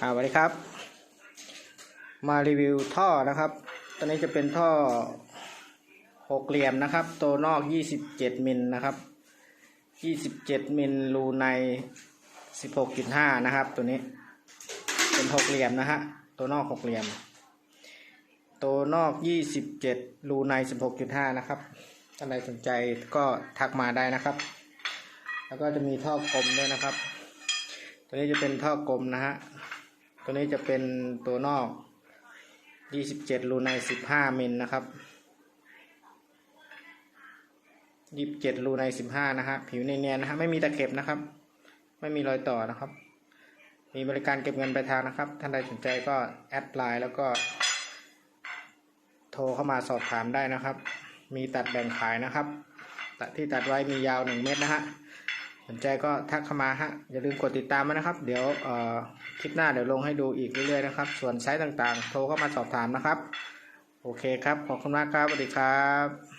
อ่าสวัสดีครับ มารีวิวท่อนะครับ ตอนนี้จะเป็นท่อหกเหลี่ยมนะครับ ตัวนอกยี่สิบเจ็ดมิลนะครับยี่สิบเจ็ดมิลรูในสิบหกจุดห้านะครับ ตัวนี้ เป็นหกเหลี่ยมนะฮะตัวนอกหกเหลี่ยม ตัวนอกยี่สิบเจ็ดรูในสิบหกจุดห้านะครับท่านใดสนใจก็ทักมาได้นะครับ แล้วก็จะมีท่อกลมด้วยนะครับ ตัวนี้จะเป็นท่อกลมนะฮะ ตัวนี้จะเป็นตัวนอก 27 รูใน 15 มิลนะครับ 27 รูใน 15 นะฮะ ผิวเนียนๆนะฮะ ไม่มีตะเข็บนะครับ ไม่มีรอยต่อนะครับ มีบริการเก็บเงินปลายทางนะครับ ท่านใดสนใจก็แอดไลน์แล้วก็ โทรเข้ามาสอบถามได้นะครับ มีตัดแบ่งขายนะครับ ตัดที่ตัดไว้มียาว 1 เมตรนะฮะ สนใจก็ทักเข้ามาฮะ อย่าลืมกดติดตามมานะครับ เดี๋ยวคลิปหน้าเดี๋ยวลงให้ดูอีกเรื่อยๆนะครับ ส่วนไซต์ต่างๆ โทรเข้ามาสอบถามนะครับ โอเคครับ ขอบคุณมากครับ สวัสดีครับ